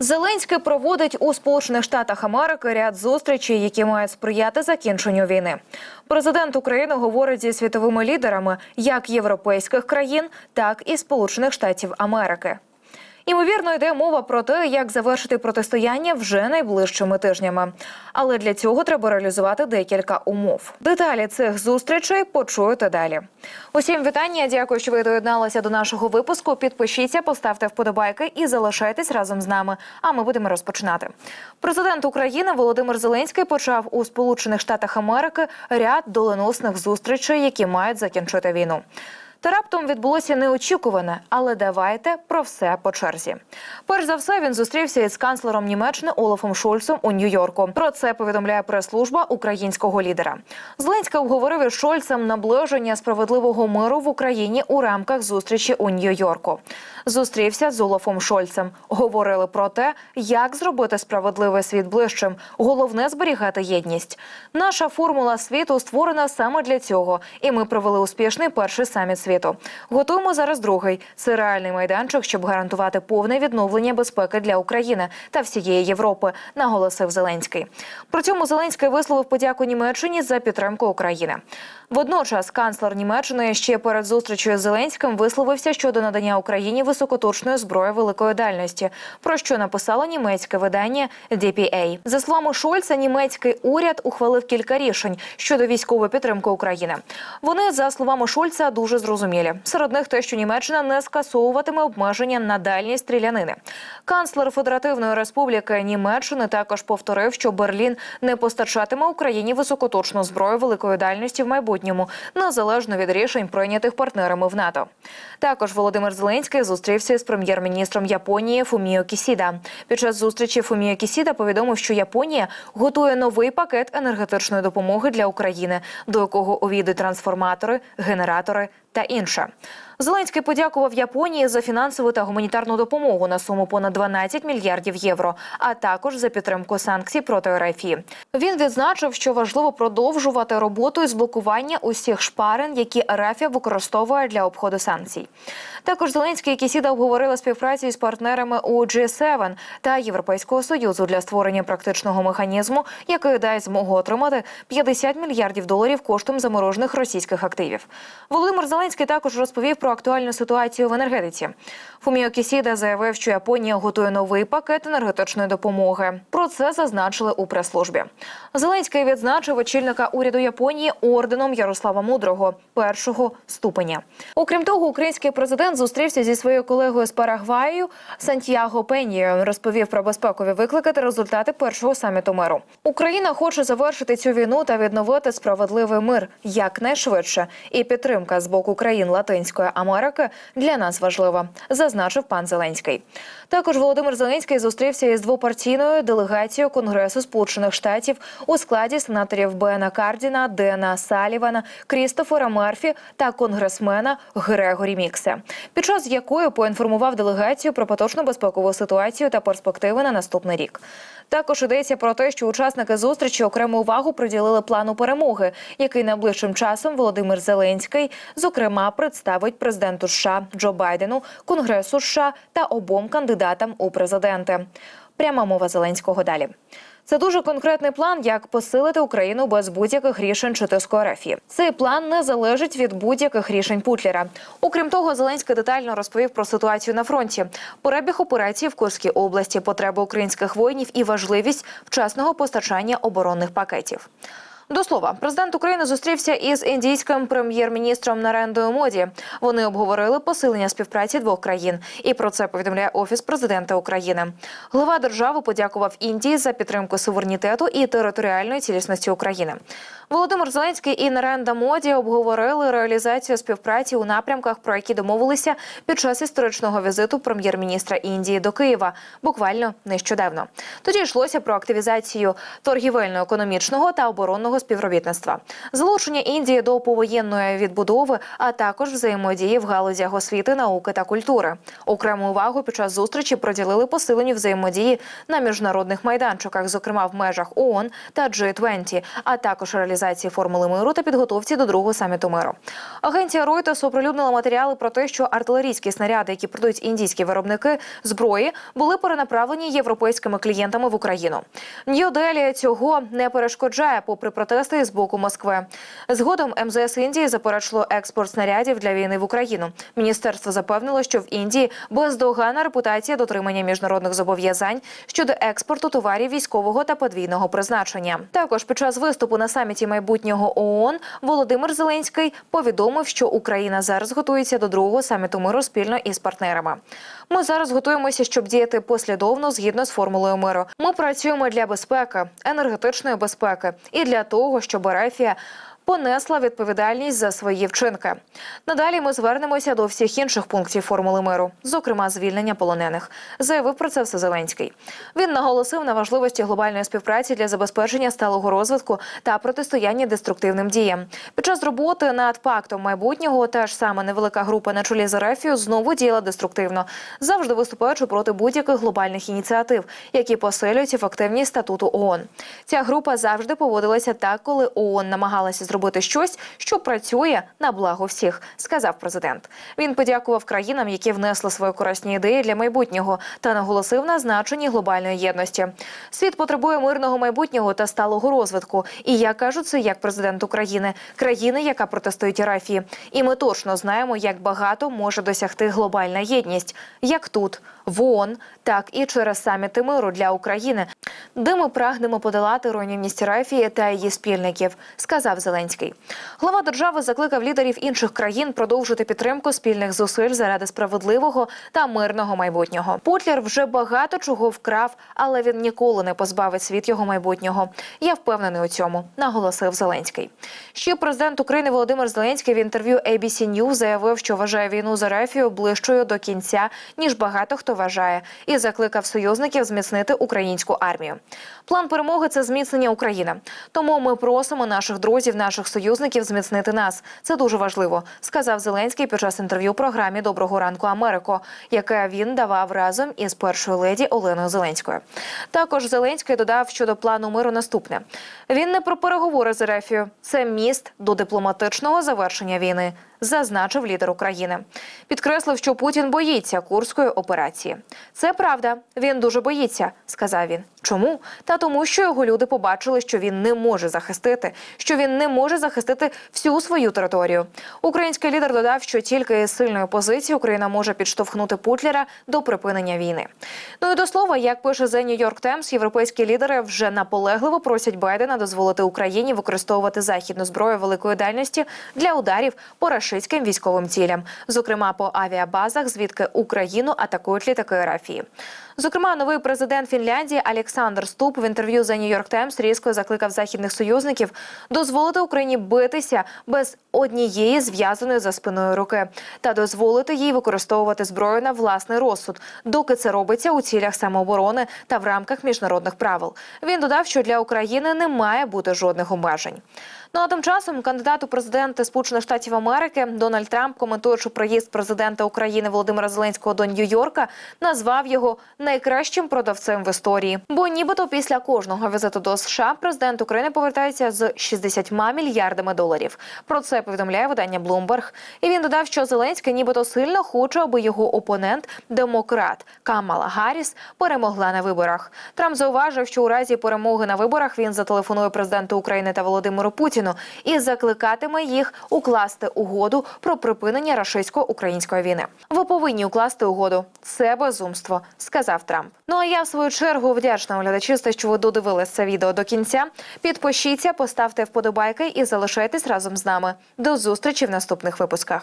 Зеленський проводить у Сполучених Штатах Америки ряд зустрічей, які мають сприяти закінченню війни. Президент України говорить зі світовими лідерами як європейських країн, так і Сполучених Штатів Америки. Ймовірно, йде мова про те, як завершити протистояння вже найближчими тижнями. Але для цього треба реалізувати декілька умов. Деталі цих зустрічей почуєте далі. Усім вітання. Дякую, що ви доєдналися до нашого випуску. Підпишіться, поставте вподобайки і залишайтесь разом з нами. А ми будемо розпочинати. Президент України Володимир Зеленський почав у Сполучених Штатах Америки ряд доленосних зустрічей, які мають закінчити війну. Та раптом відбулося неочікуване, але давайте про все по черзі. Перш за все, він зустрівся із канцлером Німеччини Олафом Шольцем у Нью-Йорку. Про це повідомляє прес-служба українського лідера. Зеленський обговорив із Шольцем наближення справедливого миру в Україні у рамках зустрічі у Нью-Йорку. Зустрівся з Олафом Шольцем. Говорили про те, як зробити справедливий світ ближчим. Головне зберігати єдність. Наша формула світу створена саме для цього, і ми провели успішний перший саміт світу. Готуємо зараз другий. Це реальний майданчик, щоб гарантувати повне відновлення безпеки для України та всієї Європи, наголосив Зеленський. При цьому Зеленський висловив подяку Німеччині за підтримку України. Водночас канцлер Німеччини ще перед зустрічю з Зеленським висловився щодо надання Україні високоточної зброї великої дальності, про що написало німецьке видання DPA. За словами Шольца, німецький уряд ухвалив кілька рішень щодо військової підтримки України. Вони, за словами Шольца, дуже зрозумілі. Серед них те, що Німеччина не скасовуватиме обмеження на дальність стрілянини. Канцлер Федеративної Республіки Німеччини також повторив, що Берлін не постачатиме Україні високоточну зброю великої дальності в майбутньому, незалежно від рішень, прийнятих партнерами в НАТО. Також Володимир Зеленський зустрівся з прем'єр-міністром Японії Фуміо Кісіда. Під час зустрічі Фуміо Кісіда повідомив, що Японія готує новий пакет енергетичної допомоги для України, до якого увійдуть трансформатори, генератори та інше. Зеленський подякував Японії за фінансову та гуманітарну допомогу на суму понад 12 мільярдів євро, а також за підтримку санкцій проти РФ. Він відзначив, що важливо продовжувати роботу із блокування усіх шпарин, які РФ використовує для обходу санкцій. Також Зеленський і Кісіда обговорили співпрацю із партнерами у G7 та Європейського союзу для створення практичного механізму, який дасть змогу отримати 50 мільярдів доларів коштом заморожених російських активів. Володимир Зеленський також розповів про актуальну ситуацію в енергетиці. Фуміо Кісіда заявив, що Японія готує новий пакет енергетичної допомоги. Про це зазначили у прес-службі. Зеленський відзначив очільника уряду Японії орденом Ярослава Мудрого першого ступеня. Окрім того, український президент зустрівся зі своєю колегою з Парагваю Сантьяго Пеньєю. Розповів про безпекові виклики та результати першого саміту миру. Україна хоче завершити цю війну та відновити справедливий мир якнайшвидше. І підтримка з боку країн Латинської Америки для нас важлива, зазначив пан Зеленський. Також Володимир Зеленський зустрівся із двопартійною делегацією Конгресу Сполучених Штатів у складі сенаторів Бена Кардіна, Дена Салівана, Крістофера Мерфі та конгресмена Грегорі Міксе, під час якої поінформував делегацію про поточну безпекову ситуацію та перспективи на наступний рік. Також йдеться про те, що учасники зустрічі окрему увагу приділили плану перемоги, який найближчим часом Володимир Зеленський, зокрема, представить президенту США Джо Байдену, Конгресу США та обом кандидатам у президенти. Пряма мова Зеленського далі. Це дуже конкретний план, як посилити Україну без будь-яких рішень чи тиску РФ. Цей план не залежить від будь-яких рішень Путлера. Окрім того, Зеленський детально розповів про ситуацію на фронті, перебіг операції в Курській області, потреби українських воїнів і важливість вчасного постачання оборонних пакетів. До слова, президент України зустрівся із індійським прем'єр-міністром Нарендою Моді. Вони обговорили посилення співпраці двох країн, і про це повідомляє офіс президента України. Глава держави подякував Індії за підтримку суверенітету і територіальної цілісності України. Володимир Зеленський і Наренда Моді обговорили реалізацію співпраці у напрямках, про які домовилися під час історичного візиту прем'єр-міністра Індії до Києва, буквально нещодавно. Тоді йшлося про активізацію торгівельно-економічного та оборонного міжнародного співробітництва, залучення Індії до повоєнної відбудови, а також взаємодії в галузях освіти, науки та культури. Окрему увагу під час зустрічі приділили посиленню взаємодії на міжнародних майданчиках, зокрема в межах ООН та G20, а також реалізації формули миру та підготовці до другого саміту миру. Агенція Reuters оприлюднила матеріали про те, що артилерійські снаряди, які продають індійські виробники зброї, були перенаправлені європейськими клієнтами в Україну. Нью-Делі цього не перешкоджає, попри протести з боку Москви. Згодом МЗС Індії заперечило експорт снарядів для війни в Україну. Міністерство запевнило, що в Індії бездоганна репутація дотримання міжнародних зобов'язань щодо експорту товарів військового та подвійного призначення. Також під час виступу на саміті майбутнього ООН Володимир Зеленський повідомив, що Україна зараз готується до другого саміту миру спільно із партнерами. Ми зараз готуємося, щоб діяти послідовно згідно з формулою миру. Ми працюємо для безпеки, енергетичної безпеки і для того, щоб Ерефія понесла відповідальність за свої вчинки. Надалі ми звернемося до всіх інших пунктів формули миру, зокрема звільнення полонених. Заявив про це все Зеленський. Він наголосив на важливості глобальної співпраці для забезпечення сталого розвитку та протистояння деструктивним діям. Під час роботи над пактом майбутнього та ж саме невелика група на чолі з Ерефію знову діяла деструктивно, завжди виступаючи проти будь-яких глобальних ініціатив, які посилюють ефективність статуту ООН. Ця група завжди поводилася так, коли ООН намагалася зробити щось, що працює на благо всіх, сказав президент. Він подякував країнам, які внесли свої корисні ідеї для майбутнього, та наголосив на значенні глобальної єдності. Світ потребує мирного майбутнього та сталого розвитку. І я кажу це як президент України, країни, яка протистоїть Рафії. І ми точно знаємо, як багато може досягти глобальна єдність, як тут, в ООН, так і через саміти миру для України, де ми прагнемо подолати руйнівність Рафії та її спільників, сказав Зеленський. Глава держави закликав лідерів інших країн продовжити підтримку спільних зусиль заради справедливого та мирного майбутнього. Путлер вже багато чого вкрав, але він ніколи не позбавить світ його майбутнього. Я впевнений у цьому, наголосив Зеленський. Ще президент України Володимир Зеленський в інтерв'ю ABC News заявив, що вважає війну за Рафію ближчою до кінця, ніж багато хто вважає, і закликав союзників зміцнити українську армію. План перемоги це зміцнення України. Тому ми просимо наших друзів, наших союзників зміцнити нас. Це дуже важливо, сказав Зеленський під час інтерв'ю програмі Доброго ранку Америко, яке він давав разом із першою леді Оленою Зеленською. Також Зеленський додав щодо плану миру наступне: він не про переговори з Ерефією, це міст до дипломатичного завершення війни. Зазначив лідер України, підкреслив, що Путін боїться курської операції. Це правда. Він дуже боїться, сказав він. Чому? Та тому, що його люди побачили, що він не може захистити, що він не може захистити всю свою територію. Український лідер додав, що тільки із сильної позиції Україна може підштовхнути Путлера до припинення війни. Ну і до слова, як пише The New York Times, європейські лідери вже наполегливо просять Байдена дозволити Україні використовувати західну зброю великої дальності для ударів по рашистським військовим цілям, зокрема по авіабазах, звідки Україну атакують літаки Рафії. Зокрема, новий президент Фінляндії Олександр Ступ в інтерв'ю за Нью-Йорк Таймс різко закликав західних союзників дозволити Україні битися без однієї зв'язаної за спиною руки та дозволити їй використовувати зброю на власний розсуд, доки це робиться у цілях самооборони та в рамках міжнародних правил. Він додав, що для України не має бути жодних обмежень. Ну а тим часом кандидат у президенти Сполучених Штатів Америки Дональд Трамп, коментуючи приїзд президента України Володимира Зеленського до Нью-Йорка, назвав його найкращим продавцем в історії. Бо нібито після кожного візиту до США президент України повертається з 60 мільярдами доларів. Про це повідомляє видання Bloomberg. І він додав, що Зеленський нібито сильно хоче, аби його опонент, демократ Камала Гарріс, перемогла на виборах. Трамп зауважив, що у разі перемоги на виборах він зателефонує президенту України та Володимиру Путіну і закликатиме їх укласти угоду про припинення рашистсько-української війни. Ви повинні укласти угоду. Це безумство, сказав Трамп. Ну а я в свою чергу вдячна глядачі, що ви додивилися це відео до кінця. Підпишіться, поставте вподобайки і залишайтесь разом з нами. До зустрічі в наступних випусках.